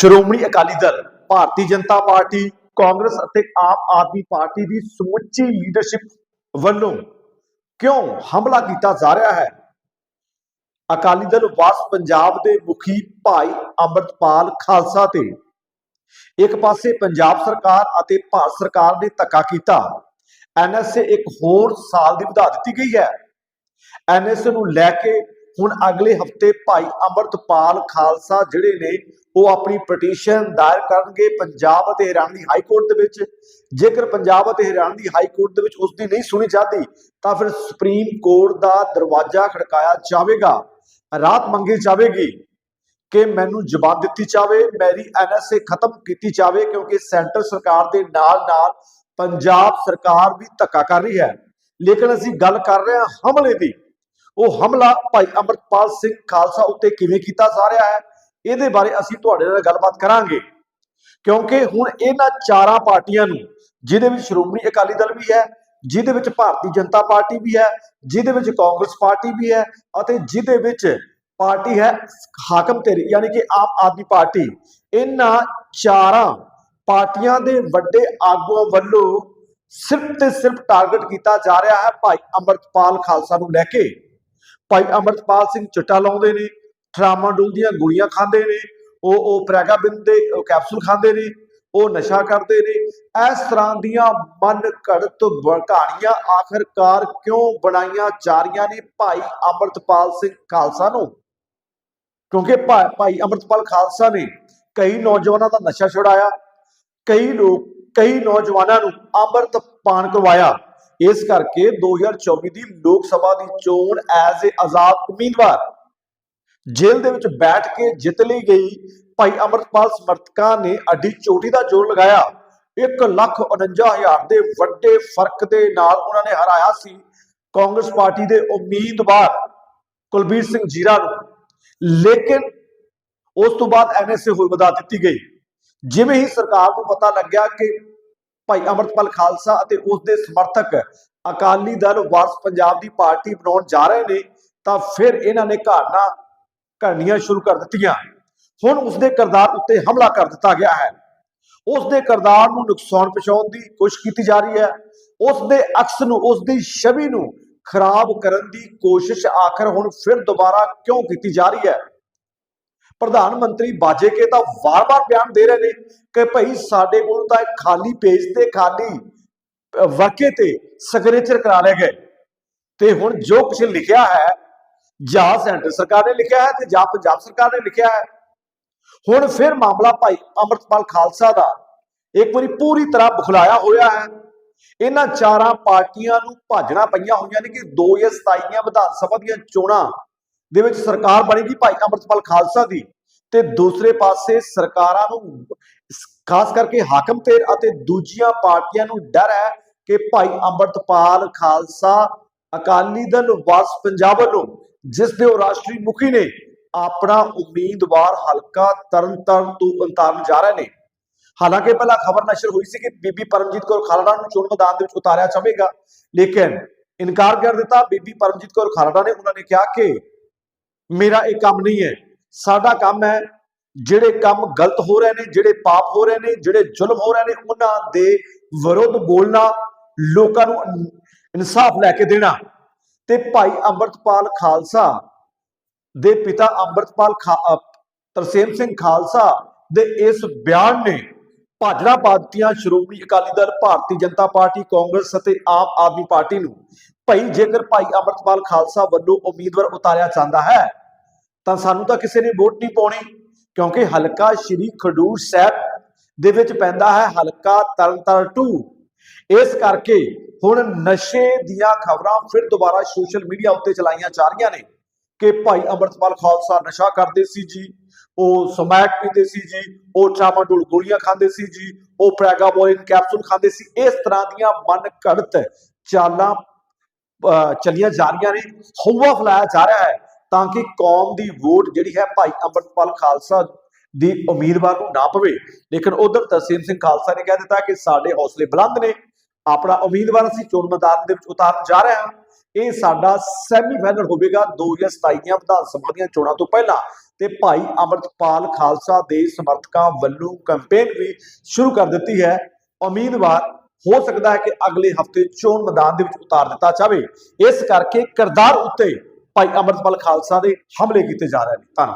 Shiromani Akali Dal, Bharatiya Janata party, Congress ਅਤੇ ਆਮ ਆਦਮੀ party ਦੀ ਸਮੁੱਚੀ leadership ਵੱਲੋਂ ਕਿਉਂ ਹਮਲਾ ਕੀਤਾ ਜਾ ਰਿਹਾ ਹੈ? ਅਕਾਲੀ ਦਲ ਵਾਸ ਪੰਜਾਬ ਦੇ ਮੁਖੀ ਭਾਈ ਅੰਮ੍ਰਿਤਪਾਲ ਖਾਲਸਾ ਤੇ ਇੱਕ ਪਾਸੇ ਪੰਜਾਬ ਸਰਕਾਰ ਅਤੇ ਭਾਰਤ ਸਰਕਾਰ ਨੇ ਧੱਕਾ ਕੀਤਾ। ਐਨਐਸਏ ਇੱਕ ਹੋਰ ਸਾਲ ਦੀ ਵਧਾ ਦਿੱਤੀ ਗਈ ਹੈ। ਐਨਐਸਏ ਨੂੰ ਲੈ ਕੇ ਹੁਣ ਅਗਲੇ ਹਫ਼ਤੇ ਭਾਈ ਅੰਮ੍ਰਿਤਪਾਲ ਖਾਲਸਾ ਜਿਹੜੇ ਨੇ, ਉਹ ਆਪਣੀ ਪਟੀਸ਼ਨ ਦਾਇਰ ਕਰਨਗੇ ਪੰਜਾਬ ਅਤੇ ਹਰਿਆਣਾ ਦੀ ਹਾਈ ਕੋਰਟ ਦੇ ਵਿੱਚ। ਜੇਕਰ ਪੰਜਾਬ ਅਤੇ ਹਰਿਆਣਾ ਦੀ ਹਾਈ ਕੋਰਟ ਦੇ ਵਿੱਚ ਉਸ ਦੀ ਨਹੀਂ ਸੁਣੀ ਜਾਂਦੀ, ਤਾਂ ਫਿਰ ਸੁਪਰੀਮ ਕੋਰਟ ਦਾ ਦਰਵਾਜ਼ਾ ਖੜਕਾਇਆ ਜਾਵੇਗਾ। ਰਾਤ ਮੰਗੀ ਜਾਵੇਗੀ ਕਿ ਮੈਨੂੰ ਜਵਾਬ ਦਿੱਤੀ ਜਾਵੇ, ਮੇਰੀ ਐਨਐਸਏ ਖਤਮ ਕੀਤੀ ਜਾਵੇ, ਕਿਉਂਕਿ ਸੈਂਟਰ ਸਰਕਾਰ ਦੇ ਨਾਲ ਨਾਲ ਪੰਜਾਬ ਸਰਕਾਰ ਵੀ ਧੱਕਾ ਕਰ ਰਹੀ ਹੈ। ਲੇਕਿਨ ਅਸੀਂ ਗੱਲ ਕਰ ਰਹੇ ਹਾਂ ਹਮਲੇ ਦੀ। ਉਹ ਹਮਲਾ ਭਾਈ ਅਮਰਪਾਲ ਸਿੰਘ ਖਾਲਸਾ ਉੱਤੇ ਕਿਵੇਂ ਕੀਤਾ ਜਾ ਰਿਹਾ ਹੈ, ਇਹਦੇ ਬਾਰੇ ਅਸੀਂ ਤੁਹਾਡੇ ਨਾਲ ਗੱਲਬਾਤ ਕਰਾਂਗੇ। ਕਿਉਂਕਿ ਹੁਣ ਇਹਨਾਂ ਚਾਰਾਂ ਪਾਰਟੀਆਂ ਨੂੰ, ਜਿਹਦੇ ਵਿੱਚ ਸ਼੍ਰੋਮਣੀ ਅਕਾਲੀ ਦਲ ਵੀ ਹੈ, ਜਿਹਦੇ ਵਿੱਚ ਭਾਰਤੀ ਜਨਤਾ ਪਾਰਟੀ ਵੀ ਹੈ, ਜਿਹਦੇ ਵਿੱਚ ਕਾਂਗਰਸ ਪਾਰਟੀ ਵੀ ਹੈ ਅਤੇ ਜਿਹਦੇ ਵਿੱਚ ਪਾਰਟੀ ਹੈ ਹਾਕਮ ਤੇਰੀ, ਯਾਨੀ ਕਿ ਆਮ ਆਦਮੀ ਪਾਰਟੀ। ਇਹਨਾਂ ਚਾਰਾਂ ਪਾਰਟੀਆਂ ਦੇ ਵੱਡੇ ਆਗੂਆਂ ਵੱਲੋਂ ਸਿਰਫ ਤੇ ਸਿਰਫ ਟਾਰਗੇਟ ਕੀਤਾ ਜਾ ਰਿਹਾ ਹੈ ਭਾਈ ਅਮਰਤਪਾਲ ਖਾਲਸਾ ਨੂੰ ਲੈ ਕੇ। ਭਾਈ ਅਮਰਤਪਾਲ ਸਿੰਘ ਚਿੱਟਾ ਲਾਉਂਦੇ ਨੇ ਟਰਾਮਾਡੋਲ ਦੀਆਂ ਗੋਲੀਆਂ ਖਾਂਦੇ ਨੇ, ਉਹ ਉਹ ਪ੍ਰੈਗਾਬਿੰਦ ਦੇ ਕੈਪਸੂਲ ਖਾਂਦੇ ਨੇ, ਉਹ ਨਸ਼ਾ ਕਰਦੇ ਨੇ। ਇਸ ਤਰ੍ਹਾਂ ਦੀਆਂ ਮਨ ਘੜਤ ਕਹਾਣੀਆਂ ਆਖਰਕਾਰ ਕਿਉਂ ਬਣਾਈਆਂ ਜਾ ਰਹੀਆਂ ਨੇ ਭਾਈ ਅਮਰਤਪਾਲ ਸਿੰਘ ਖਾਲਸਾ ਨੂੰ? ਕਿਉਂਕਿ ਭਾ- ਭਾਈ ਅਮਰਤਪਾਲ ਖਾਲਸਾ ਨੇ ਕਈ ਨੌਜਵਾਨਾਂ ਦਾ ਨਸ਼ਾ ਛੁਡਾਇਆ, ਕਈ ਲੋਕ, ਕਈ ਨੌਜਵਾਨਾਂ ਨੂੰ ਅੰਮ੍ਰਿਤ ਪਾਨ ਕਰਵਾਇਆ। ਇਸ ਕਰਕੇ 2024 ਦੀ ਲੋਕ ਸਭਾ ਦੀ ਚੋਣ ਐਜ਼ ਏ ਆਜ਼ਾਦ ਉਮੀਦਵਾਰ। ਜੇਲ੍ਹ ਦੇ ਵਿੱਚ ਬੈਠ ਕੇ ਜਿੱਤ ਲਈ ਗਈ ਭਾਈ ਅਮਰਤਪਾਲ ਸਮਰਥਕਾਂ ਨੇ ਅੱਡੀ ਚੋਟੀ ਦਾ ਜੋਰ ਲਗਾਇਆ। 149000 ਦੇ ਵੱਡੇ ਫ਼ਰਕ ਦੇ ਨਾਲ ਉਹਨਾਂ ਨੇ ਹਰਾਇਆ ਸੀ ਕਾਂਗਰਸ ਪਾਰਟੀ ਦੇ ਉਮੀਦਵਾਰ ਕੁਲਬੀਰ ਸਿੰਘ ਜੀਰਾ ਨੂੰ। ਲੇਕਿਨ ਉਸ ਤੋਂ ਬਾਅਦ ਐਨਐਸਏ ਹੋਈ ਵਧਾ ਦਿੱਤੀ ਗਈ। ਜਿਵੇਂ ਹੀ ਸਰਕਾਰ ਨੂੰ ਪਤਾ ਲੱਗਿਆ ਕਿ ਭਾਈ ਅਮਰਤਪਾਲ ਖਾਲਸਾ ਅਤੇ ਉਸ ਦੇ ਸਮਰਥਕ ਅਕਾਲੀ ਦਲ ਵਾਰਸ ਪੰਜਾਬ ਦੀ ਪਾਰਟੀ ਬਣਾਉਣ ਜਾ ਰਹੇ ਨੇ, ਤਾਂ ਫਿਰ ਇਹਨਾਂ ਨੇ ਘਾੜਨਾ ਘੜਨੀਆਂ ਸ਼ੁਰੂ ਕਰ ਦਿੱਤੀਆਂ। ਹੁਣ ਉਸ ਦੇ ਕਰਦਾਰ ਉੱਤੇ ਹਮਲਾ ਕਰ ਦਿੱਤਾ ਗਿਆ ਹੈ। ਉਸ ਦੇ ਕਰਦਾਰ ਨੂੰ ਨੁਕਸਾਨ ਪਹੁੰਚਾਉਣ ਦੀ ਕੋਸ਼ਿਸ਼ ਕੀਤੀ ਜਾ ਰਹੀ ਹੈ। ਉਸ ਦੇ ਅਕਸ ਨੂੰ ਉਸ ਦੀ ਛਵੀ ਨੂੰ ਖਰਾਬ ਕਰਨ ਦੀ ਕੋਸ਼ਿਸ਼ ਆਖਰ ਹੁਣ ਫਿਰ ਦੁਬਾਰਾ ਕਿਉਂ ਕੀਤੀ ਜਾ ਰਹੀ ਹੈ? ਪ੍ਰਧਾਨ ਮੰਤਰੀ ਬਾਜੇਕੇ ਤਾਂ ਵਾਰ-ਵਾਰ ਬਿਆਨ ਦੇ ਰਹੇ ਨੇ ਕਿ ਭਾਈ ਸਾਡੇ ਕੋਲ ਤਾਂ ਖਾਲੀ ਪੇਜ ਤੇ, ਖਾਲੀ ਵਾਕੇ ਤੇ ਸਿਗਨੇਚਰ ਕਰਾ ਲਏ ਗਏ। ਤੇ ਹੁਣ ਜੋ ਕੁਝ ਲਿਖਿਆ ਹੈ, ਜਾਂ ਸੈਂਟਰ ਸਰਕਾਰ ਨੇ ਲਿਖਿਆ ਹੈ ਤੇ ਜਾਂ ਪੰਜਾਬ ਸਰਕਾਰ ਨੇ ਲਿਖਿਆ ਹੈ। ਹੁਣ ਫਿਰ ਮਾਮਲਾ ਭਾਈ ਅਮਰਤਪਾਲ ਖਾਲਸਾ ਦਾ ਇੱਕ ਵਾਰੀ ਪੂਰੀ ਤਰ੍ਹਾਂ ਬੁਖਲਾਇਆ ਹੋਇਆ ਹੈ। ਇਹਨਾਂ ਚਾਰਾਂ ਪਾਰਟੀਆਂ ਨੂੰ ਭਾਜਣਾ ਪਈਆਂ ਹੋਈਆਂ ਨੇ ਕਿ 2027 ਦੀਆਂ ਵਿਧਾਨ ਸਭਾ ਦੀਆਂ ਚੋਣਾਂ ਦੇ ਵਿੱਚ ਸਰਕਾਰ ਬਣੇਗੀ ਭਾਈ ਅਮਰਤਪਾਲ ਖਾਲਸਾ ਦੀ ਤੇ ਦੂਸਰੇ ਪਾਸੇ ਸਰਕਾਰਾਂ ਨੂੰ ਖਾਸ ਕਰਕੇ ਹਾਕਮ ਤੇ ਅਤੇ ਦੂਜੀਆਂ ਪਾਰਟੀਆਂ ਨੂੰ ਡਰ ਹੈ ਕਿ ਭਾਈ ਅਮਰਤਪਾਲ ਖਾਲਸਾ ਅਕਾਲੀ ਦਲ ਵਾਸ ਪੰਜਾਬ ਵੱਲੋਂ, ਜਿਸ ਦੇ ਉਹ ਰਾਸ਼ਟਰੀ ਮੁਖੀ ਨੇ ਆਪਣਾ ਉਮੀਦਵਾਰ ਹਲਕਾ ਤਰਨਤਾਰਨ ਤੋਂ ਉਤਾਰਨ ਜਾ ਰਹੇ ਨੇ। ਹਾਲਾਂਕਿ ਪਹਿਲਾਂ ਖਬਰ ਨਸ਼ਰ ਹੋਈ ਸੀ ਕਿ ਬੀਬੀ ਪਰਮਜੀਤ ਕੌਰ ਖਾਲੜਾ ਨੂੰ ਚੋਣ ਮੈਦਾਨ ਦੇ ਵਿੱਚ ਉਤਾਰਿਆ ਜਾਵੇਗਾ, ਲੇਕਿਨ ਇਨਕਾਰ ਕਰ ਦਿੱਤਾ। ਬੀਬੀ ਪਰਮਜੀਤ ਕੌਰ ਖਾਲੜਾ ਨੇ, ਉਹਨਾਂ ਨੇ ਕਿਹਾ ਕਿ ਮੇਰਾ ਇਹ ਕੰਮ ਨਹੀਂ ਹੈ। ਸਾਡਾ ਕੰਮ ਹੈ ਜਿਹੜੇ ਕੰਮ ਗਲਤ ਹੋ ਰਹੇ ਨੇ, ਜਿਹੜੇ ਪਾਪ ਹੋ ਰਹੇ ਨੇ, ਜਿਹੜੇ ਜ਼ੁਲਮ ਹੋ ਰਹੇ ਨੇ, ਉਹਨਾਂ ਦੇ ਵਿਰੁੱਧ ਬੋਲਣਾ, ਲੋਕਾਂ ਨੂੰ ਇਨਸਾਫ ਲੈ ਕੇ ਦੇਣਾ। ਤੇ ਭਾਈ ਅੰਮ੍ਰਿਤਪਾਲ ਖਾਲਸਾ ਦੇ ਪਿਤਾ ਅੰਮ੍ਰਿਤਪਾਲ ਖਾ- ਤਰਸੇਮ ਸਿੰਘ ਖਾਲਸਾ ਦੇ ਇਸ ਬਿਆਨ ਨੇ ਭਾਜੜਾ ਪਾ ਸ਼੍ਰੋਮਣੀ ਅਕਾਲੀ ਦਲ, ਭਾਰਤੀ ਜਨਤਾ ਪਾਰਟੀ, ਕਾਂਗਰਸ ਅਤੇ ਆਮ ਆਦਮੀ ਪਾਰਟੀ ਨੂੰ। ਭਾਈ ਜੇਕਰ ਭਾਈ ਅੰਮ੍ਰਿਤਪਾਲ ਖਾਲਸਾ ਵੱਲੋਂ ਉਮੀਦਵਾਰ ਉਤਾਰਿਆ ਜਾਂਦਾ ਹੈ ਤਾਂ ਸਾਨੂੰ ਤਾਂ ਕਿਸੇ ਨੇ ਵੋਟ ਨਹੀਂ ਪਾਉਣੀ ਕਿਉਂਕਿ ਹਲਕਾ ਸ਼੍ਰੀ ਖਡੂਰ ਸਾਹਿਬ ਦੇ ਵਿੱਚ ਪੈਂਦਾ ਹੈ ਹਲਕਾ ਤਰਨਤਾਰਨ 2 ਇਸ ਕਰਕੇ ਹੁਣ ਨਸ਼ੇ ਦੀਆਂ ਖਬਰਾਂ ਫਿਰ ਦੁਬਾਰਾ ਸੋਸ਼ਲ ਮੀਡੀਆ ਉੱਤੇ ਚਲਾਈਆਂ ਜਾ ਰਹੀਆਂ ਨੇ ਕਿ ਭਾਈ ਅੰਮ੍ਰਿਤਪਾਲ ਖਾਲਸਾ ਨਸ਼ਾ ਕਰਦੇ ਸੀ ਜੀ ਉਹ ਸਮੈਕ ਪੀਂਦੇ ਸੀ ਜੀ ਉਹ ਚਾਮਾਡੋਲ ਗੋਲੀਆਂ ਖਾਂਦੇ ਸੀ ਜੀ ਉਹ ਪ੍ਰੈਗਾਬੋਲਿਨ ਕੈਪਸੂਲ ਖਾਂਦੇ ਸੀ। ਇਸ ਤਰ੍ਹਾਂ ਦੀਆਂ ਮਨ ਘੜਤ ਚਾਲਾਂ ਅਹ, ਚੱਲੀਆਂ ਜਾ ਰਹੀਆਂ ਨੇ ਹਵਾ ਫਲਾਇਆ ਜਾ ਰਿਹਾ ਹੈ। ਤਾਂ ਕਿ ਕੌਮ ਦੀ ਵੋਟ ਜਿਹੜੀ ਹੈ ਭਾਈ ਅੰਮ੍ਰਿਤਪਾਲ ਖਾਲਸਾ ਦੀ ਉਮੀਦਵਾਰ ਨੂੰ ਨਾ ਪਵੇ। ਲੇਕਿਨ ਉਧਰ ਤਸੀਮ ਸਿੰਘ ਖਾਲਸਾ ਨੇ ਕਹਿ ਦਿੱਤਾ ਕਿ ਸਾਡੇ ਹੌਸਲੇ ਬੁਲੰਦ ਨੇ। ਆਪਣਾ ਉਮੀਦਵਾਰ ਅਸੀਂ ਚੋਣ ਮੈਦਾਨ ਦੇ ਵਿੱਚ ਉਤਾਰਨ ਜਾ ਰਹੇ ਹਾਂ। ਇਹ ਸਾਡਾ ਸੈਮੀ ਫਾਈਨਲ ਹੋਵੇਗਾ 2027 ਦੀਆਂ ਵਿਧਾਨ ਸਭਾ ਦੀਆਂ ਚੋਣਾਂ ਤੋਂ ਪਹਿਲਾਂ। ਤੇ ਭਾਈ ਅਮਰਤਪਾਲ ਖਾਲਸਾ ਦੇ ਸਮਰਥਕਾਂ ਵੱਲੋਂ ਕੈਂਪੇਨ ਵੀ ਸ਼ੁਰੂ ਕਰ ਦਿੱਤੀ ਹੈ। ਉਮੀਦਵਾਰ ਹੋ ਸਕਦਾ ਹੈ ਕਿ ਅਗਲੇ ਹਫ਼ਤੇ ਚੋਣ ਮੈਦਾਨ ਦੇ ਵਿੱਚ ਉਤਾਰ ਦਿੱਤਾ ਜਾਵੇ। ਇਸ ਕਰਕੇ ਕਰਦਾਰ ਉੱਤੇ ਭਾਈ ਅਮਰਪਾਲ ਖਾਲਸਾ ਦੇ ਹਮਲੇ ਕੀਤੇ ਜਾ ਰਹੇ ਨੇ। ਧੰਨਵਾਦ।